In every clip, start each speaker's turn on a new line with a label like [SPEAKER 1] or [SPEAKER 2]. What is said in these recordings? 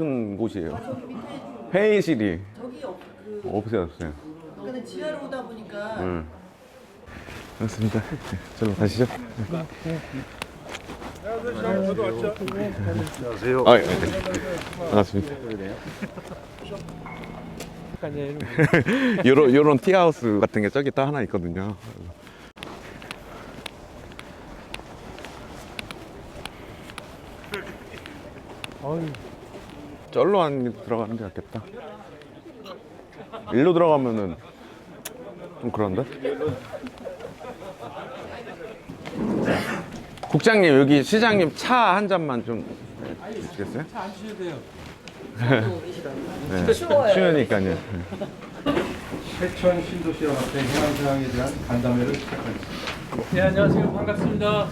[SPEAKER 1] 큰 곳이에요.
[SPEAKER 2] 저기 밑에
[SPEAKER 1] 회의실이
[SPEAKER 2] 저기 없, 그
[SPEAKER 1] 없어요, 없어요.
[SPEAKER 2] 그러니까 지하로 오다 보니까
[SPEAKER 1] 응. 그렇습니다. 저로 가시죠.
[SPEAKER 3] 안녕하세요.
[SPEAKER 1] 아, 예, 네. 반갑습니다. 요런 요런 티하우스 같은 게 저기 또 하나 있거든요. 절로 안 들어가는 게 낫겠다. 일로 들어가면은 좀 그런데? 국장님 여기 시장님 차 한 잔만 좀 주시겠어요? 차 안 주셔도 돼요. 네, 추우니까요.
[SPEAKER 3] 해천 신도시와 같은 해양사항에 대한 간담회를 시작하겠습니다.
[SPEAKER 4] 네, 안녕하세요. 반갑습니다.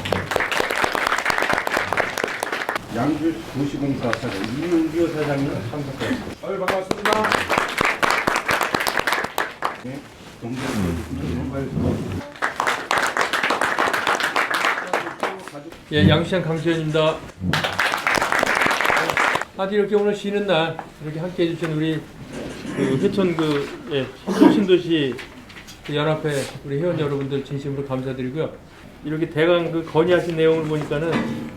[SPEAKER 3] 양주 도시공사 사장 이문규 사장님 참석하셨습니다. 아유 반갑습니다. 네, 동전
[SPEAKER 4] 예, 양시장 강지현입니다. 아주 이렇게 오늘 쉬는 날 이렇게 함께 해주신 우리 그 회천 그 예, 신도- 신도시 그 연합회 우리 회원 여러분들 진심으로 감사드리고요. 이렇게 대강 그 건의하신 내용을 보니까는 한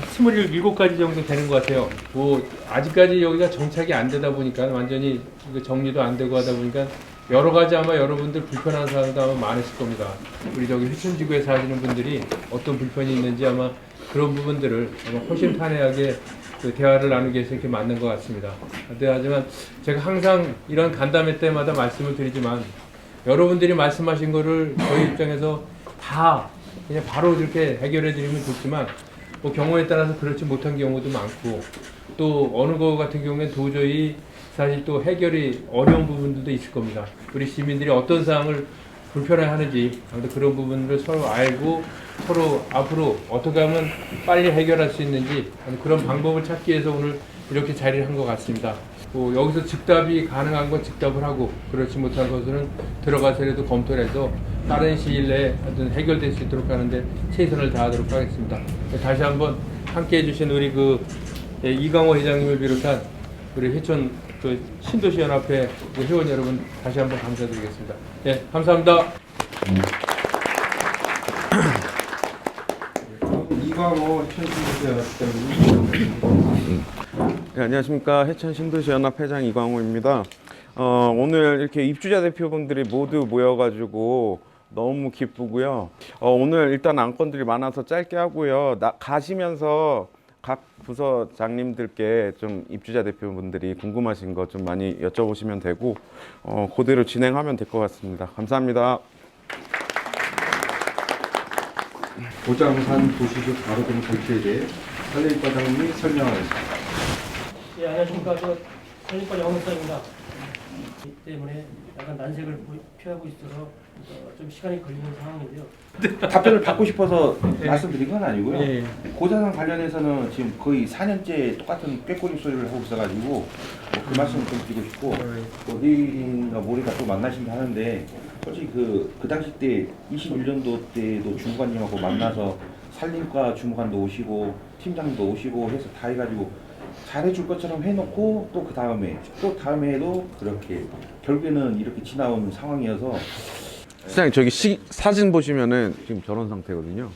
[SPEAKER 4] 27가지 정도 되는 것 같아요. 뭐 아직까지 여기가 정착이 안 되다 보니까 완전히 그 정리도 안 되고 하다 보니까 여러 가지 아마 여러분들 불편한 사항도 아마 많으실 겁니다. 우리 저기 회천지구에 사시는 분들이 어떤 불편이 있는지 아마 그런 부분들을 아마 호심탄회하게 그 대화를 나누기 위해서 이렇게 만난 것 같습니다. 근데 하지만 제가 항상 이런 간담회 때마다 말씀을 드리지만 여러분들이 말씀하신 거를 저희 입장에서 다 그냥 바로 이렇게 해결해 드리면 좋지만 뭐 경우에 따라서 그렇지 못한 경우도 많고 또 어느 거 같은 경우에 도저히 사실 또 해결이 어려운 부분들도 있을 겁니다. 우리 시민들이 어떤 사항을 불편해하는지 아무튼 그런 부분을 서로 알고 서로 앞으로 어떻게 하면 빨리 해결할 수 있는지 그런 방법을 찾기 위해서 오늘 이렇게 자리를 한 것 같습니다. 뭐 여기서 즉답이 가능한 건 즉답을 하고 그렇지 못한 것은 들어가서라도 검토를 해서 빠른 시일 내에 하여튼 해결될 수 있도록 하는데 최선을 다하도록 하겠습니다. 다시 한번 함께 해주신 우리 그 예, 이강호 회장님을 비롯한 우리 회천 그 신도시 연합회 그 회원 여러분 다시 한번 감사드리겠습니다. 예, 감사합니다.
[SPEAKER 3] 이광호 천신도시와 같은
[SPEAKER 1] 네, 안녕하십니까 해천 신도시 연합 회장 이광호입니다. 어, 오늘 이렇게 입주자 대표분들이 모두 모여가지고 너무 기쁘고요. 어, 오늘 일단 안건들이 많아서 짧게 하고요. 나, 가시면서 각 부서장님들께 좀 입주자 대표분들이 궁금하신 거 좀 많이 여쭤보시면 되고 어, 그대로 진행하면 될 것 같습니다. 감사합니다.
[SPEAKER 3] 고장산 도시적 가로등 설치에 대해 설레임 과장님이 설명하겠습니다.
[SPEAKER 5] 예, 안녕하십니까. 저 선임과 영업사입니다. 이 때문에 약간 난색을 보- 표하고 있어서 어, 좀 시간이 걸리는 상황인데요.
[SPEAKER 6] 답변을 받고 싶어서 말씀드린 건 아니고요.
[SPEAKER 4] 예.
[SPEAKER 6] 고자산 관련해서는 지금 거의 4년째 똑같은 꾀꼬리 소리를 하고 있어가지고 뭐그 말씀을 좀 드리고 싶고 또 내일인가 모레가 또 만나신다 하는데 솔직히 그, 그 당시 때 21년도 때도 주무관님하고 만나서 산림과 주무관도 오시고 팀장도 오시고 해서 다 해가지고 잘해줄 것처럼 해놓고 또 그 다음에 또 다음 해에도 그렇게 결국에는 이렇게 지나온 상황이어서
[SPEAKER 1] 시장님 저기 시, 사진 보시면은 지금 저런 상태거든요.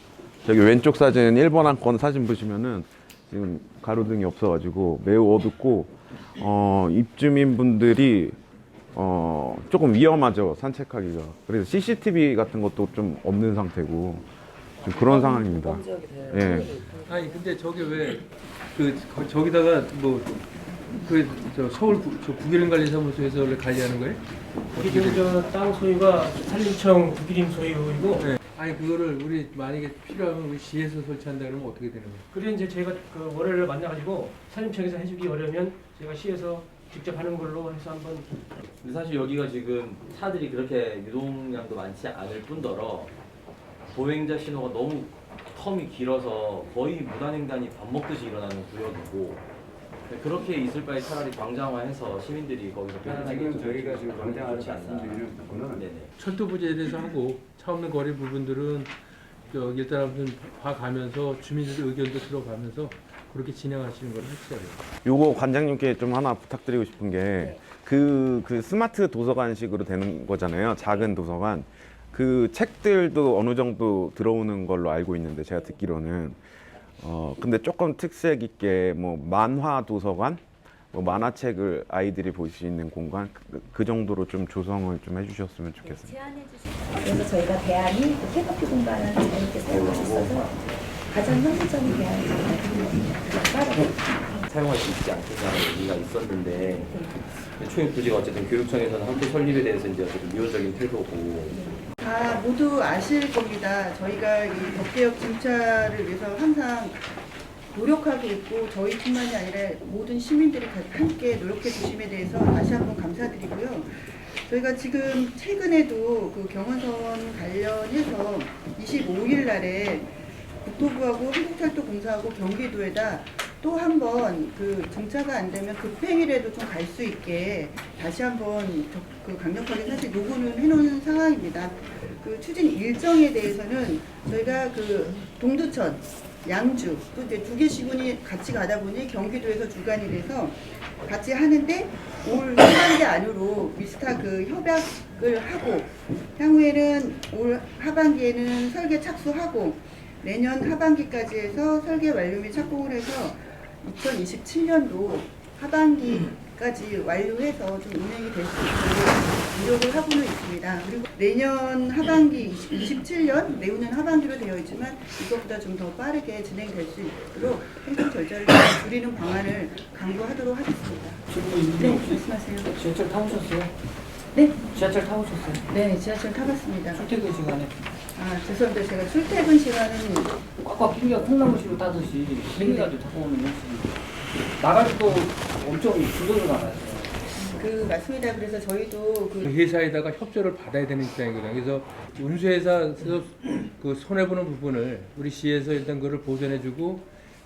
[SPEAKER 1] 저기 왼쪽 사진 1번 한 건 사진 보시면은 지금 가로등이 없어가지고 매우 어둡고 어, 입주민 분들이 어, 조금 위험하죠 산책하기가. 그래서 CCTV 같은 것도 좀 없는 상태고 좀 그런 상황입니다. 예.
[SPEAKER 4] 아니 근데 저게 왜 그 저기다가 뭐 그저 서울 구, 저 국유림관리사무소에서 원래 관리하는 거예요?
[SPEAKER 5] 이게 지금 저땅 소유가 산림청 구기림 소유이고
[SPEAKER 4] 네. 아니 그거를 우리 만약에 필요하면 우리 시에서 설치한다 그러면 어떻게 되는 거예요?
[SPEAKER 5] 그래 이제 저희가 그 월요일을 만나가지고 산림청에서 해주기 어려우면 저희가 시에서 직접 하는 걸로 해서 한번
[SPEAKER 7] 근데 사실 여기가 지금 차들이 그렇게 유동량도 많지 않을 뿐더러 보행자 신호가 너무 텀이 길어서 거의 무단횡단이 밥 먹듯이 일어나는 구역이고 그렇게 있을 바에 차라리 광장화해서 시민들이 거기서 편안하게
[SPEAKER 8] 지금 저희가 지금 광장화를
[SPEAKER 7] 좋지 않나.
[SPEAKER 8] 말씀드리는 부분은
[SPEAKER 7] 네네.
[SPEAKER 4] 철도 부지에 대해서 하고 차 없는 거리 부분들은 저 일단 아무튼 봐가면서 주민들 의견도 들어가면서 그렇게 진행하시는 걸 했어요.
[SPEAKER 1] 요거 관장님께 좀 하나 부탁드리고 싶은 게 그 그 스마트 도서관식으로 되는 거잖아요. 작은 도서관. 그 책들도 어느 정도 들어오는 걸로 알고 있는데 제가 듣기로는 어 근데 조금 특색 있게 뭐 만화 도서관 뭐 만화책을 아이들이 볼 수 있는 공간 그, 그 정도로 좀 조성을 좀 해주셨으면 좋겠습니다.
[SPEAKER 8] 제안해 주세요. 그래서 저희가 대안이 그 태극기 공간을 수 있어서 가장 현실적인. 빠르게.
[SPEAKER 7] 사용할 수 있지 않겠냐는 얘기가 있었는데 초육 부지가 어쨌든 교육청에서는 학교 설립에 대해서 이제 어쨌든 미온적인 태도고
[SPEAKER 2] 다 모두 아실 겁니다. 저희가 이 덕계역 진차를 위해서 항상 노력하고 있고 저희뿐만이 아니라 모든 시민들이 다 함께 노력해 주심에 대해서 다시 한번 감사드리고요. 저희가 지금 최근에도 그 경원선 관련해서 25일 날에 국토부하고 한국철도공사하고 경기도에다 또 한번그 정차가 안 되면 급행이라도 좀 갈 수 있게 다시 한번 저- 그 강력하게 사실 요구는 해놓은 상황입니다. 그 추진 일정에 대해서는 저희가 그 동두천, 양주 또 이제 두 개 시군이 같이 가다 보니 경기도에서 주관이 돼서 같이 하는데 올 하반기 안으로 미스타 그 협약을 하고 향후에는 올 하반기에는 설계 착수하고 내년 하반기까지 해서 설계 완료 및 착공을 해서 2027년도 하반기까지 완료해서 좀 운행이 될 수 있도록 노력을 하고는 있습니다. 그리고 내년 하반기 27년 내후년 하반기로 되어 있지만 이것보다 좀 더 빠르게 진행될 수 있도록 행정 절차를 좀 줄이는 방안을 강구하도록 하겠습니다. 네, 말씀하세요.
[SPEAKER 5] 지하철 타보셨어요?
[SPEAKER 2] 네,
[SPEAKER 5] 지하철 타보셨어요?
[SPEAKER 2] 네, 지하철 타봤습니다.
[SPEAKER 5] 출퇴근 시간에
[SPEAKER 2] 아, 죄송합니다. 제가 출퇴근 시간은
[SPEAKER 5] 꽉꽉 끼니가 콩나물시로 따듯이 생겨가지고 타고 오는. 나갈 또 엄청 주도로 나가요.
[SPEAKER 2] 그 맞습니다. 그래서 저희도
[SPEAKER 4] 그그 회사에다가 협조를 받아야 되는 입장이거든요. 그래서 운수회사에서 그 손해보는 부분을 우리 시에서 일단 그걸 보전해주고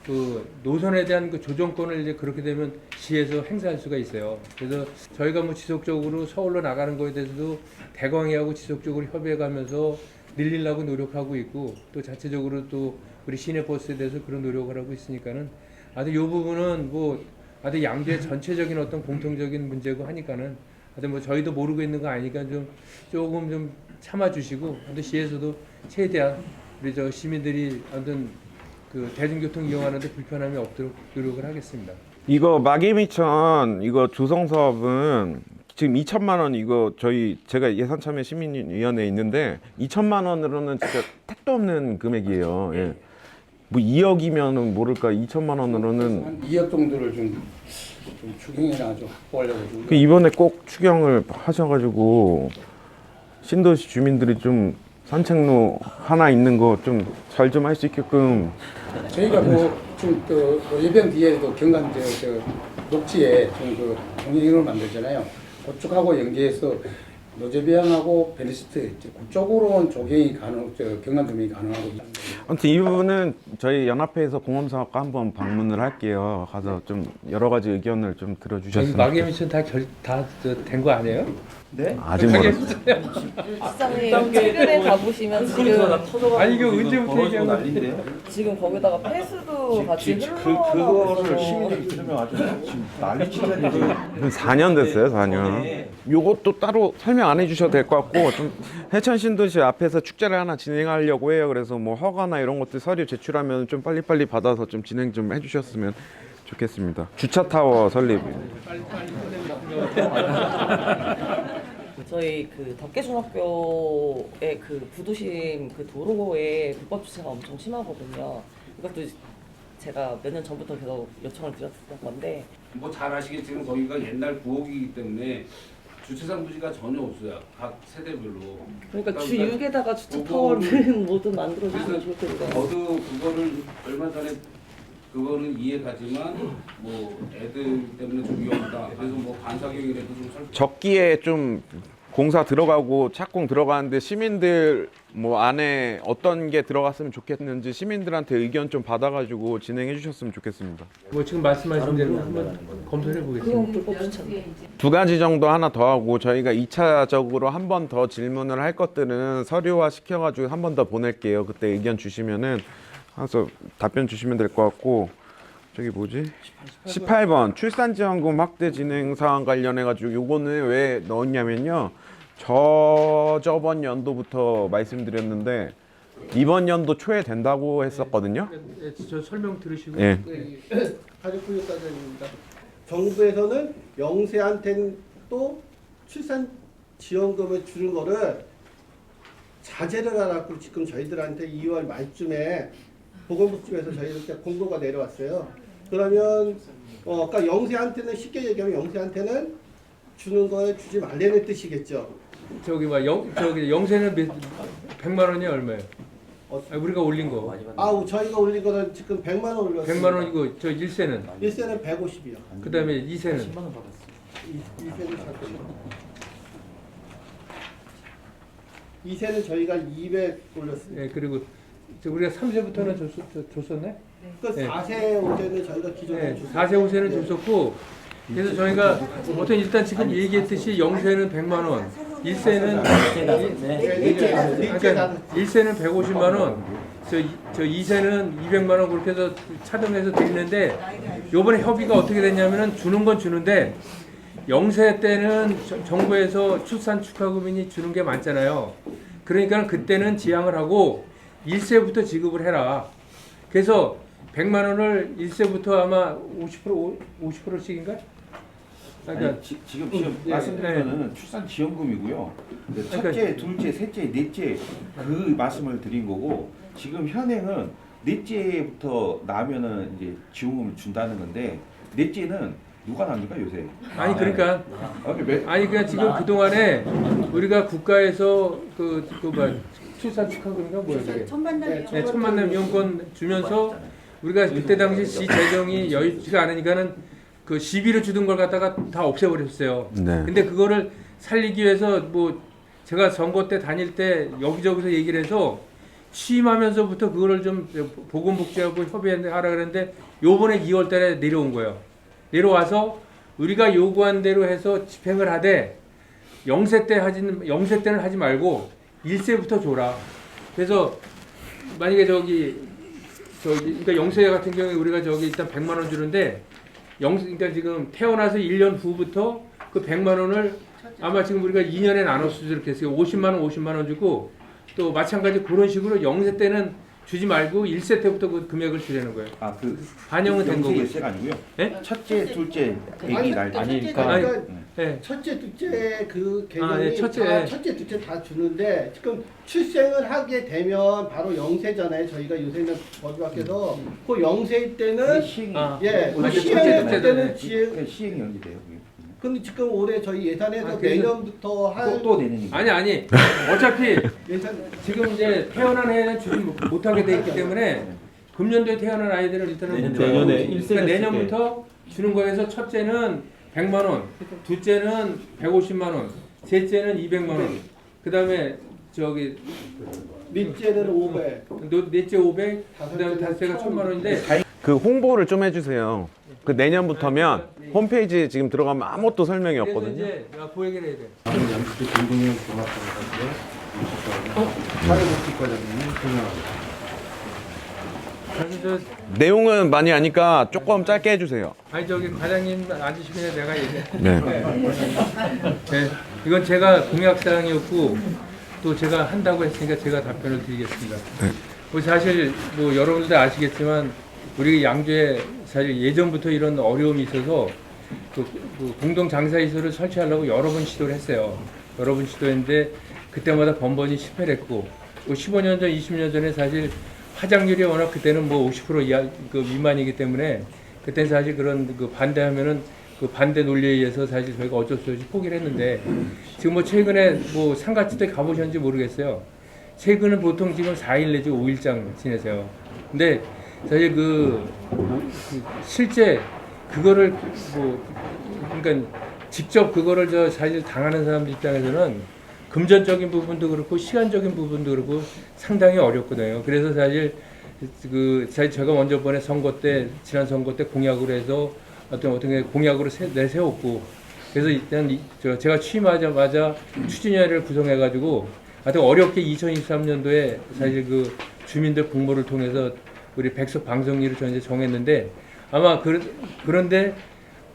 [SPEAKER 4] 그 노선에 대한 그 조정권을 이제 그렇게 되면 시에서 행사할 수가 있어요. 그래서 저희가 뭐 지속적으로 서울로 나가는 거에 대해서도 대광이하고 지속적으로 협의해가면서 늘리려고 노력하고 있고 또 자체적으로 또 우리 시내 버스에 대해서 그런 노력을 하고 있으니까는 아주 이 부분은 뭐 아주 양재 전체적인 어떤 공통적인 문제고 하니까는 아주 뭐 저희도 모르고 있는 거 아니니까 좀 조금 좀 참아주시고 아무튼 시에서도 최대한 우리 저 시민들이 아무튼 그 대중교통 이용하는데 불편함이 없도록 노력을 하겠습니다.
[SPEAKER 1] 이거 마개미천 이거 조성 사업은 지금 2천만 원 이거 저희 제가 예산 참여 시민위원회에 있는데 2천만 원으로는 진짜 택도 없는 금액이에요. 예. 뭐 2억이면은 모를까 2천만 원으로는
[SPEAKER 3] 한 2억 정도를 좀, 좀 추경이나 좀 확보하려고 좀
[SPEAKER 1] 그 이번에 꼭 추경을 하셔가지고 신도시 주민들이 좀 산책로 하나 있는 거 좀 잘 좀 할 수 있게끔
[SPEAKER 3] 저희가 뭐좀그 예병 뒤에도 경관 저, 저 녹지에 좀그 동행로를 만들잖아요. 그쪽하고 연계해서 노제비양하고 베리스트 그쪽으로는 조경이 가능, 저 경관 도면이 가능하고
[SPEAKER 1] 아무튼 이 부분은 저희 연합회에서 공업사업과 한번 방문을 할게요. 가서 좀 여러 가지 의견을 좀 들어주셨으면
[SPEAKER 4] 마개미천 다결 다 된 거 아니에요?
[SPEAKER 7] 네?
[SPEAKER 1] 아직 멀었어요.
[SPEAKER 9] 시장님 최근에 가보시면 지금
[SPEAKER 4] 아니 이거 언제부터 얘기한 거
[SPEAKER 7] 난리인데요?
[SPEAKER 9] 지금 거기다가 폐수도 같이
[SPEAKER 6] 그, 그거를 시민들이 들으면 아주 지금 난리 치자니
[SPEAKER 1] 한 4년 됐어요, 4년. 요것도 따로 설명 안 해주셔도 될 것 같고 좀 해천 신도시 앞에서 축제를 하나 진행하려고 해요. 그래서 뭐 허가나 이런 것들 서류 제출하면 좀 빨리빨리 받아서 좀 진행 좀 해주셨으면 좋겠습니다. 주차 타워 설립.
[SPEAKER 9] 저희 그 덕계중학교의 그 부두심 그 도로에 불법 주차가 엄청 심하거든요. 이것도 제가 몇 년 전부터 계속 요청을 드렸던 건데
[SPEAKER 10] 뭐 잘 아시겠지만 거기가 옛날 구옥이기 때문에 주차장 부지가 전혀 없어요. 각 세대별로.
[SPEAKER 9] 그러니까 주 6에다가 주차 타워를 모두 만들어주시면 좋을 텐데.
[SPEAKER 10] 저도 그거를 얼마 전에 그거는 이해가지만 뭐 애들 때문에 좀 위험하다. 그래서 뭐 반사경이라도 좀 설.
[SPEAKER 1] 적기에 좀 공사 들어가고 착공 들어가는데 시민들 뭐 안에 어떤 게 들어갔으면 좋겠는지 시민들한테 의견 좀 받아가지고 진행해 주셨으면 좋겠습니다.
[SPEAKER 4] 뭐 지금 말씀하신 대로 한번 검토해 보겠습니다.
[SPEAKER 1] 두 가지 정도 하나 더 하고 저희가 2차적으로 한 번 더 질문을 할 것들은 서류화 시켜가지고 한 번 더 보낼게요. 그때 의견 주시면은 와서 답변 주시면 될 것 같고 저기 뭐지? 18 번 출산지원금 확대 진행 사항 관련해 가지고 요거는 왜 넣었냐면요. 저 저번 연도부터 말씀드렸는데 이번 연도 초에 된다고 했었거든요.
[SPEAKER 4] 예, 저 설명 들으시고
[SPEAKER 1] 예.
[SPEAKER 11] 가족부육과장입니다. 정부에서는 영세한테는 또 출산 지원금을 주는 거를 자제를 하라고 지금 저희들한테 2월 말쯤에 보건복지부에서 저희한테 공고가 내려왔어요. 그러면 어, 그러니까 영세한테는 쉽게 얘기하면 영세한테는 주는 거에 주지 말라는 뜻이겠죠.
[SPEAKER 4] 저기 뭐영 저기 영세는 몇, 100만 원이 얼마예요?
[SPEAKER 11] 어,
[SPEAKER 4] 아, 우리가 올린 거
[SPEAKER 11] 아우 저희가 올린 거는 지금 100만 원 올렸어요.
[SPEAKER 4] 100만 원이고 저 1세는
[SPEAKER 11] 1세는 150이요.
[SPEAKER 4] 그다음에 2세는
[SPEAKER 11] 2세는 잠깐만. 2세는 저희가 200 올렸습니다.
[SPEAKER 4] 예 그리고 저 우리가 3세부터는 줬, 줬었네?
[SPEAKER 11] 그
[SPEAKER 4] 네.
[SPEAKER 11] 4세, 5세는 저희가 기존에
[SPEAKER 4] 네,
[SPEAKER 11] 줬어요.
[SPEAKER 4] 4세, 5세는 줬었고 그래서 저희가 어떤 일단 지금 얘기했듯이 0세는 100만 원, 1세는 그러니까 1세는 150만 원, 저, 이- 저 2세는 200만 원 그렇게 해서 차등해서 드리는데 요번에 협의가 어떻게 됐냐면은 주는 건 주는데 0세 때는 저- 정부에서 출산 축하금이 주는 게 많잖아요. 그러니까 그때는 지양을 하고 1세부터 지급을 해라. 그래서 100만 원을 1세부터 아마 50% 50%씩인가? 그러니까
[SPEAKER 6] 아니, 지, 지금 지금 말씀드린
[SPEAKER 4] 네.
[SPEAKER 6] 거는 출산 지원금이고요.
[SPEAKER 4] 그러니까-
[SPEAKER 6] 첫째, 둘째, 셋째, 넷째 그 말씀을 드린 거고 지금 현행은 넷째부터 나면은 이제 지원금을 준다는 건데 넷째는 누가 납니까 요새?
[SPEAKER 4] 아니 그러니까
[SPEAKER 6] 아, 매-
[SPEAKER 4] 아니 그냥 지금 그 동안에 우리가 국가에서 그그 뭐 출산 축하금인가 뭐야 그게?
[SPEAKER 2] 천만남
[SPEAKER 4] 네, 천만남 이용권 주면서 우리가 그때 당시 시 재정이 여의치가 않으니까는 그 시비를 주던 걸 갖다가 다 없애버렸어요.
[SPEAKER 1] 네.
[SPEAKER 4] 근데 그거를 살리기 위해서 뭐 제가 선거 때 다닐 때 여기저기서 얘기를 해서 취임하면서부터 그거를 좀 보건복지하고 협의하라 그랬는데 요번에 2월 달에 내려온 거예요. 내려와서 우리가 요구한 대로 해서 집행을 하되 0세 때 하지 0세 때는 하지 말고 1세부터 줘라. 그래서 만약에 저기 저기 그러니까 0세 같은 경우에 우리가 저기 일단 100만 원 주는데 0 그러니까 지금 태어나서 1년 후부터 그 100만 원을 아마 지금 우리가 2년에 나눠서 이렇게 했어요. 50만 원, 50만 원 주고 또 마찬가지 그런 식으로 0세 때는 주지 말고 1세 때부터 그 금액을 주려는 거예요.
[SPEAKER 6] 아 그
[SPEAKER 4] 반영은 된 거고.
[SPEAKER 6] 일세가 아니고요.
[SPEAKER 4] 예?
[SPEAKER 6] 첫째, 둘째 아기 날
[SPEAKER 11] 아니니까.
[SPEAKER 4] 아니,
[SPEAKER 11] 그러니까
[SPEAKER 4] 예.
[SPEAKER 11] 첫째, 둘째 그 개념이
[SPEAKER 4] 아, 예, 첫째.
[SPEAKER 11] 다 첫째, 둘째 다 주는데 지금 출생을 하게 되면 바로 영세잖아요. 저희가 요새는 법이 바뀌어서 그 영세일 때는
[SPEAKER 6] 시행이
[SPEAKER 4] 아.
[SPEAKER 11] 예,
[SPEAKER 4] 원래
[SPEAKER 11] 그 시행할
[SPEAKER 4] 둘째
[SPEAKER 11] 때는
[SPEAKER 4] 때는
[SPEAKER 11] 지금
[SPEAKER 6] 그 시행이 연기돼요.
[SPEAKER 11] 근데 지금 올해 저희 예산에서
[SPEAKER 4] 아, 그래서-
[SPEAKER 11] 내년부터 할
[SPEAKER 6] 또, 또 내년이고.
[SPEAKER 4] 아니 아니 어차피
[SPEAKER 11] 예산
[SPEAKER 4] 지금 이제 태어난 애는 주지 못- 못하게 돼 있기 때문에 금년도에 태어난 아이들은 일단은 못 줘요.
[SPEAKER 7] 내년에
[SPEAKER 4] 그러니까 내년부터 주는 거에서 첫째는 100만 원, 둘째는 150만 원, 셋째는 200만 원. 그다음에 저기
[SPEAKER 11] 밑째는 500.
[SPEAKER 4] 노- 넷째 500, 그다음에 다섯째가 1000만 원인데
[SPEAKER 1] 그 홍보를 좀 해주세요. 그 내년부터면 홈페이지 지금 들어가면 아무것도 설명이 없거든요.
[SPEAKER 4] 이제 그 얘기를 해야 돼. 그래서 저
[SPEAKER 1] 내용은 많이 아니까 조금 짧게 해주세요.
[SPEAKER 4] 아니 저기 과장님 앉으시면 내가 얘기해.
[SPEAKER 1] 네.
[SPEAKER 4] 네, 이건 제가 공약 사항이었고 또 제가 한다고 했으니까 제가 답변을 드리겠습니다. 뭐 사실 뭐 여러분들 아시겠지만 우리 양주에 사실 예전부터 이런 어려움이 있어서 그, 그 공동 장사시설을 설치하려고 여러 번 시도를 했어요. 여러 번 시도했는데 그때마다 번번이 실패를 했고 뭐 15년 전, 20년 전에 사실 화장률이 워낙 그때는 뭐 50% 이하 그 미만이기 때문에 그때 사실 그런 그 반대하면은 그 반대 논리에 의해서 사실 저희가 어쩔 수 없이 포기를 했는데 지금 뭐 최근에 뭐 상가집에 가보셨는지 모르겠어요. 최근은 보통 지금 4일 내지 5일장 지내세요. 근데 사실 그, 실제 그거를 뭐 그러니까 직접 그거를 저 사실 당하는 사람들 입장에서는 금전적인 부분도 그렇고 시간적인 부분도 그렇고 상당히 어렵거든요. 그래서 사실 그 사실 제가 먼저 번에 선거 때 지난 선거 때 공약으로 해서 어떤 어떤 게 공약으로 세- 내세웠고 그래서 일단 이- 저 제가 취임하자마자 추진위원회를 구성해가지고 하여튼 어렵게 2023년도에 사실 그 주민들 공모를 통해서 우리 백석 방송리를 저 이제 정했는데 아마 그, 그런데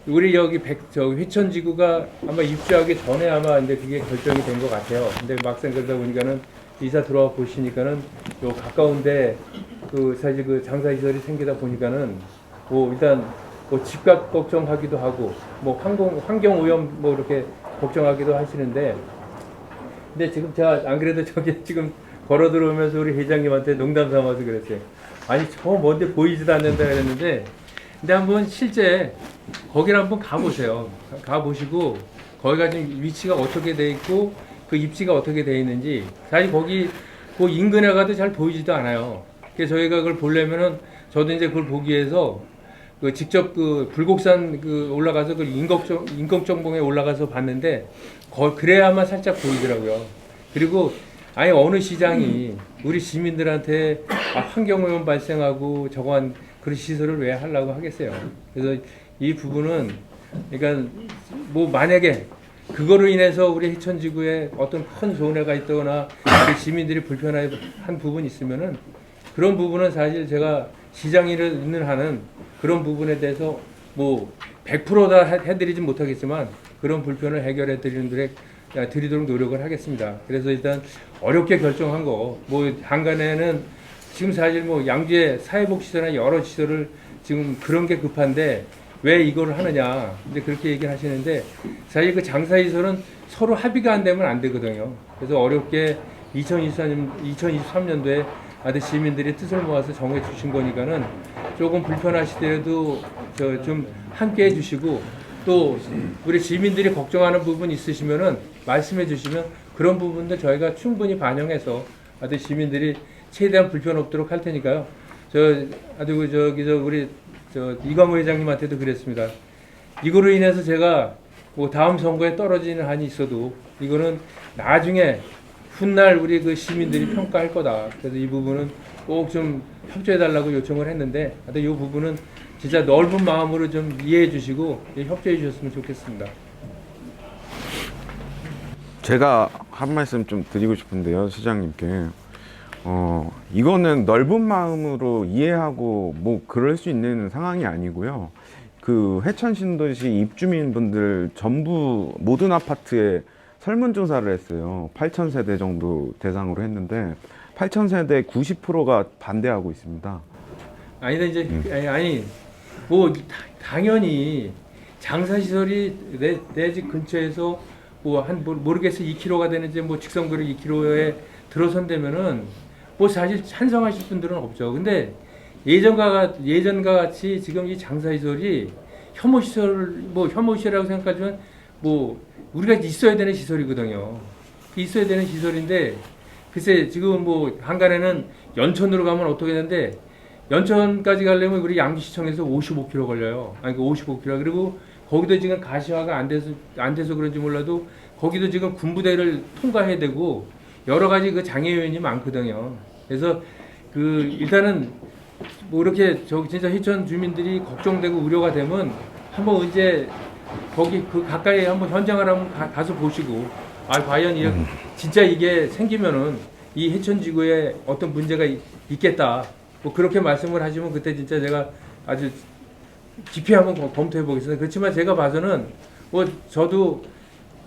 [SPEAKER 4] 우리 여기 백, 저 회천지구가 아마 입주하기 전에 아마 이제 그게 결정이 된 것 같아요. 근데 막상 그러다 보니까는 이사 들어와 보시니까는 요 가까운데 그 사실 그 장사시설이 생기다 보니까는 뭐 일단 뭐 집값 걱정하기도 하고 뭐 환경 환경 오염 뭐 이렇게 걱정하기도 하시는데 근데 지금 제가 안 그래도 저기 지금 걸어 들어오면서 우리 회장님한테 농담 삼아서 그랬어요. 아니 저 뭔데 보이지도 않는다 그랬는데 근데 한번 실제 거기를 한번 가보세요. 가 보시고 거기가 지금 위치가 어떻게 돼 있고 그 입지가 어떻게 돼 있는지 사실 거기 그 인근에 가도 잘 보이지도 않아요. 그래서 저희가 그걸 보려면은 저도 이제 그걸 보기 위해서 그 직접 그 불곡산 그 올라가서 그 인걱정 인걱정봉에 올라가서 봤는데 거 그래야만 살짝 보이더라고요. 그리고 아예 어느 시장이 우리 시민들한테 아, 환경오염 발생하고 저거한 그런 시설을 왜 하려고 하겠어요. 그래서 이 부분은 그러니까 뭐 만약에 그거로 인해서 우리 해천지구에 어떤 큰 손해가 있다거나 우리 시민들이 불편한 부분이 있으면은 그런 부분은 사실 제가 시장일을 있는 한은 그런 부분에 대해서 뭐 100%다 해드리진 못하겠지만 그런 불편을 해결해 드리는 데 드리도록 노력을 하겠습니다. 그래서 일단 어렵게 결정한 거, 뭐 한간에는 지금 사실 뭐 양주에 사회복지소나 여러 시설을 지금 그런 게 급한데 왜 이걸 하느냐. 근데 그렇게 얘기를 하시는데 사실 그 장사시설은 서로 합의가 안 되면 안 되거든요. 그래서 어렵게 2023년, 2023년도에 아들 시민들이 뜻을 모아서 정해 주신 거니까는 조금 불편하시더라도 저 좀 함께 해 주시고 또 우리 시민들이 걱정하는 부분 있으시면은 말씀해 주시면 그런 부분도 저희가 충분히 반영해서 아들 시민들이 최대한 불편 없도록 할 테니까요. 저 아주 그 저기 저 우리 저 이광호 회장님한테도 그랬습니다. 이거로 인해서 제가 뭐 다음 선거에 떨어지는 한이 있어도 이거는 나중에 훗날 우리 그 시민들이 평가할 거다. 그래서 이 부분은 꼭 좀 협조해 달라고 요청을 했는데 하여튼 이 부분은 진짜 넓은 마음으로 좀 이해해 주시고 예, 협조해 주셨으면 좋겠습니다.
[SPEAKER 1] 제가 한 말씀 좀 드리고 싶은데요, 시장님께. 어, 이거는 넓은 마음으로 이해하고 뭐 그럴 수 있는 상황이 아니고요. 그 해천 신도시 입주민분들 전부 모든 아파트에 설문조사를 했어요. 8천 세대 정도 대상으로 했는데 8천 세대 90%가 반대하고 있습니다.
[SPEAKER 4] 아니다 이제 아니, 아니 뭐 다- 당연히 장사 시설이 내 내 집 근처에서 뭐한 모르겠어 2km가 되는지 뭐 직선거리 2km에 들어선다면은 뭐 사실 찬성하실 분들은 없죠. 근데 예전과 예전과 같이 지금 이 장사 시설이 혐오 시설 뭐 혐오 시설이라고 생각하지만 뭐 우리가 있어야 되는 시설이거든요. 있어야 되는 시설인데 글쎄 지금 뭐 한간에는 연천으로 가면 어떻게 되는데 연천까지 가려면 우리 양주시청에서 55km 걸려요. 아니 그 55km 그리고 거기도 지금 가시화가 안 돼서 안 돼서 그런지 몰라도 거기도 지금 군부대를 통과해야 되고 여러 가지 그 장애 요인이 많거든요. 그래서 그 일단은 뭐 이렇게 저 진짜 희천 주민들이 걱정되고 우려가 되면 한번 언제 거기 그 가까이 한번 현장을 한번 가, 가서 보시고 아 과연 이 진짜 이게 생기면은 이 해천 지구에 어떤 문제가 있, 있겠다 뭐 그렇게 말씀을 하시면 그때 진짜 제가 아주 깊이 한번 검- 검토해 보겠습니다. 그렇지만 제가 봐서는 뭐 저도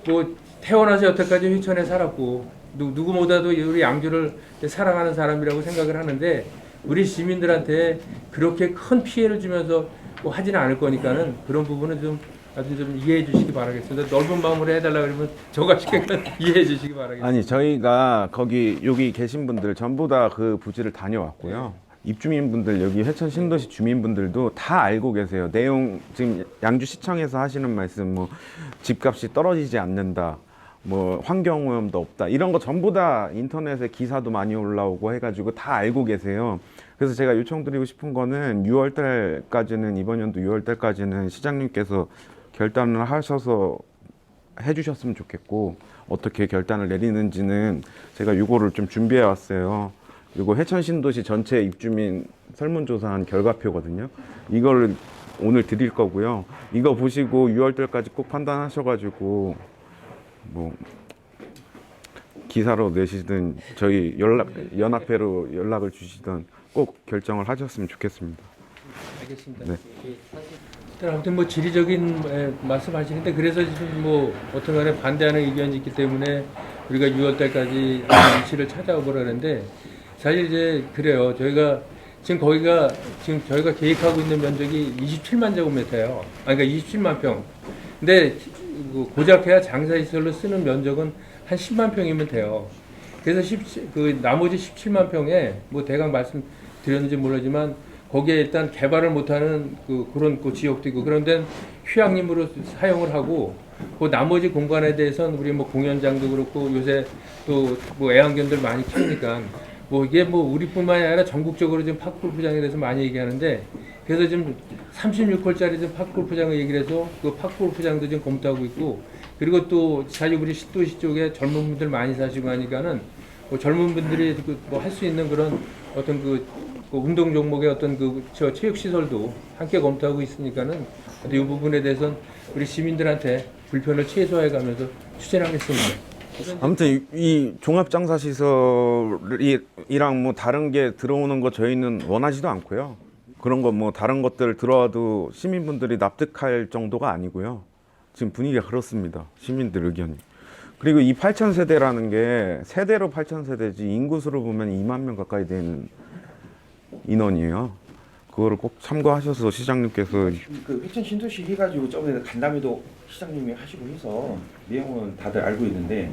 [SPEAKER 4] 뭐 태어나서 여태까지 휘천에 살았고 누, 누구보다도 우리 양주를 사랑하는 사람이라고 생각을 하는데 우리 시민들한테 그렇게 큰 피해를 주면서 뭐 하지는 않을 거니까는 그런 부분은 좀 아주 좀 이해해 주시기 바라겠습니다. 넓은 마음으로 해달라 그러면 저가 쉽게 이해해 주시기 바라겠습니다.
[SPEAKER 1] 아니 저희가 거기 여기 계신 분들 전부 다 그 부지를 다녀왔고요. 입주민분들 여기 해천 신도시 주민분들도 다 알고 계세요. 내용 지금 양주시청에서 하시는 말씀 뭐 집값이 떨어지지 않는다. 뭐 환경 오염도 없다. 이런 거 전부 다 인터넷에 기사도 많이 올라오고 해 가지고 다 알고 계세요. 그래서 제가 요청드리고 싶은 거는 6월 달까지는 이번 연도 6월 달까지는 시장님께서 결단을 하셔서 해주셨으면 좋겠고 어떻게 결단을 내리는지는 제가 이거를 좀 준비해 왔어요. 이거 해천 신도시 전체 입주민 설문조사한 결과표거든요. 이걸 오늘 드릴 거고요. 이거 보시고 6월달까지 꼭 판단하셔가지고 뭐 기사로 내시든 저희 연락 연합회로 연락을 주시든 꼭 결정을 하셨으면 좋겠습니다.
[SPEAKER 4] 알겠습니다.
[SPEAKER 1] 네.
[SPEAKER 4] 일단 아무튼 뭐 지리적인 에, 말씀하시는데 그래서 지금 뭐 간에 반대하는 의견이 있기 때문에 우리가 6월 달까지 위치를 찾아오고 그러는데 사실 이제 그래요. 저희가 지금 거기가 지금 저희가 계획하고 있는 면적이 27만 제곱미터예요. 아 그러니까 27만 평. 근데 그 고작 해야 장사 시설로 쓰는 면적은 한 10만 평이면 돼요. 그래서 17, 그 나머지 17만 평에 뭐 대강 말씀드렸는지 모르지만 거기에 일단 개발을 못하는 그 그런 그 지역도 있고 그런 데는 휴양림으로 사용을 하고 그 나머지 공간에 대해서는 우리 뭐 공연장도 그렇고 요새 또 뭐 애완견들 많이 키우니까 뭐 이게 뭐 우리뿐만이 아니라 전국적으로 지금 파크골프장에 대해서 많이 얘기하는데 그래서 지금 36홀짜리 지금 파크골프장을 얘기를 해서 그 파크골프장도 지금 검토하고 있고 그리고 또 사실 우리 시도시 쪽에 젊은 분들 많이 사시고 하니까는 뭐 젊은 분들이 뭐할 수 있는 그런 어떤 그, 그 운동 종목의 어떤 그 저 체육 시설도 함께 검토하고 있으니까는 이 부분에 대해서는 우리 시민들한테 불편을 최소화해 가면서 추진하겠습니다.
[SPEAKER 1] 아무튼 이, 이 종합 장사 시설이랑 뭐 다른 게 들어오는 거 저희는 원하지도 않고요. 그런 거 뭐 다른 것들 들어와도 시민분들이 납득할 정도가 아니고요. 지금 분위기가 그렇습니다. 시민들 의견이. 그리고 이 8천 세대라는 게 세대로 8천 세대지 인구수로 보면 2만 명 가까이 되는 인원이에요. 그거를 꼭 참고하셔서 시장님께서
[SPEAKER 6] 그 회천 신도시 해가지고 저번에 간담회도 시장님이 하시고 해서 내용은 다들 알고 있는데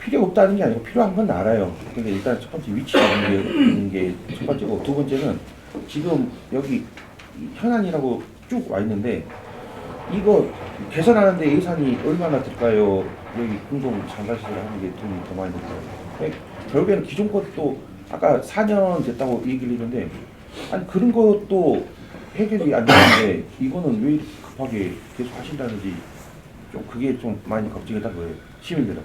[SPEAKER 6] 필요 없다는 게 아니고 필요한 건 알아요. 근데 일단 첫 번째 위치가 있는 게첫 번째고 두 번째는 지금 여기 이 현안이라고 쭉 와 있는데 이거 개선하는데 예산이 얼마나 들까요? 여기 공동 장사시설 하는 게 돈이 더 많이 들까요? 네, 결국에는 기존 것도 아까 4년 됐다고 얘기를 했는데 아니 그런 것도 해결이 안 되는데 이거는 왜 급하게 계속 하신다는지 좀 그게 좀 많이 걱정이 다 거예요. 시민들은